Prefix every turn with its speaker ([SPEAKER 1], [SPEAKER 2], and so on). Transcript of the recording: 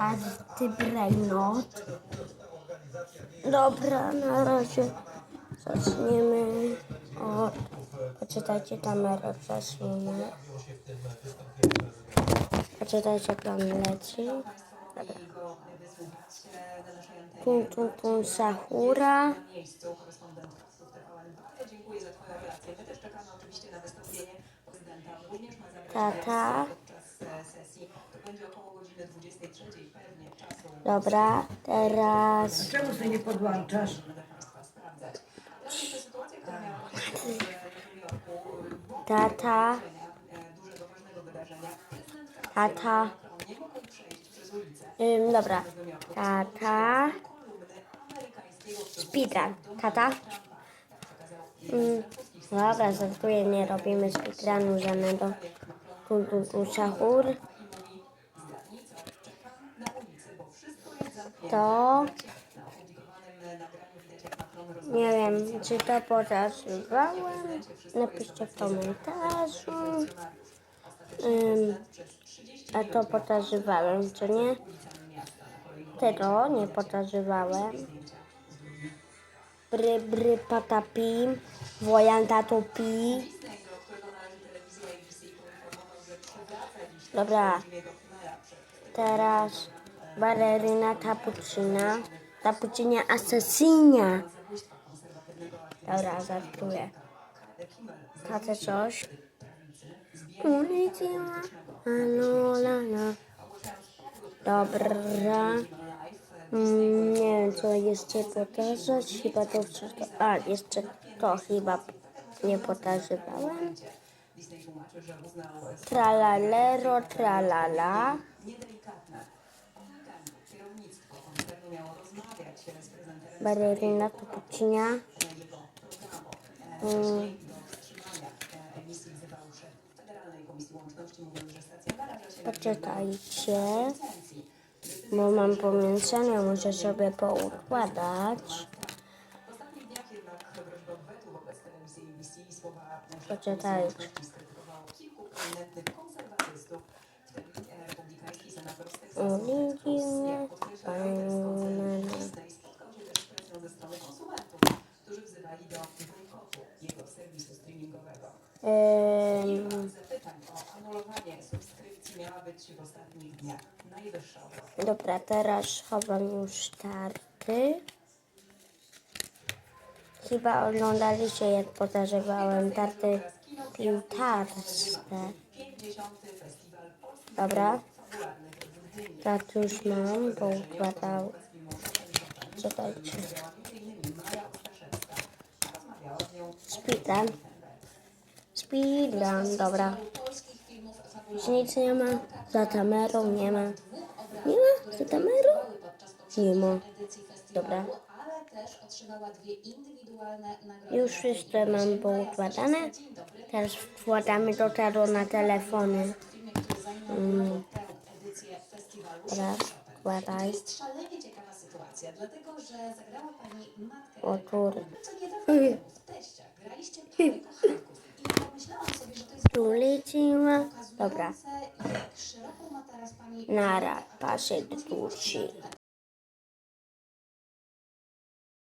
[SPEAKER 1] karty Brainot. Dobra, na razie zaczniemy od... Poczytajcie kamerę, zacznijmy. Poczytajcie, jak tam leci. Dobra. Tum, tum, tum, Sahura.
[SPEAKER 2] miejscu korespondent TVN2. Dziękuję za Twoją relację. My też czekamy oczywiście na wystąpienie prezydenta. Również ma zabrać. Około godziny 23. Pewnie czasu
[SPEAKER 1] Dobra, teraz...
[SPEAKER 3] Czemu sobie nie podłączasz?
[SPEAKER 2] będę Państwa sprawdzać. Teraz jeszcze sytuacja, która miała miejsce w Nowym Jorku.
[SPEAKER 1] Tata,
[SPEAKER 2] Dużego, ważnego wydarzenia. Prezydentka
[SPEAKER 1] tata.
[SPEAKER 2] Macron nie mógł przejść przez ulicę.
[SPEAKER 1] Ym, dobra, tata. Speedrun, tata. Ym, dobra, żartuję, nie robimy speedrunu żadnego. Tu, tu, To... Nie wiem, czy to podarzywałem. Napiszcie w komentarzu. Ym, a to podarzywałem, czy nie? Tego nie podarzywałem. Bry, bry, patapi. Wojan, tato, pi. Dobra. Teraz baleryna cappuccina. Cappuccina asesinia. Dobra, żartuję. Tace coś. La, la. Dobra. Mm, nie wiem, co jeszcze pokazać. Chyba to wszystko. A, jeszcze to chyba nie pokazywałem. Tralalero, tralala.
[SPEAKER 2] Naraża się na
[SPEAKER 1] poczekajcie, bo mam pomięszanie, muszę sobie poukładać.
[SPEAKER 2] Ostatnich dniach
[SPEAKER 1] dobra, teraz chowam już tarty. Chyba oglądaliście, jak pokazywałem tarty piłkarskie.
[SPEAKER 2] 50. Festiwal Polskich
[SPEAKER 1] Dobra, tak już mam, bo układał. Czekajcie. Speedrun. Speedrun, dobra. Już nic nie ma. Za kamerą nie ma. Nie ma? Za kamerą? Nie ma. Dobra. Już wszystko mam poukładane. Teraz wkładamy do tego na telefony. Teraz
[SPEAKER 4] To
[SPEAKER 1] wkładaj.
[SPEAKER 4] jest szalenie ciekawa
[SPEAKER 1] Dobra. Nara, pasek dusi.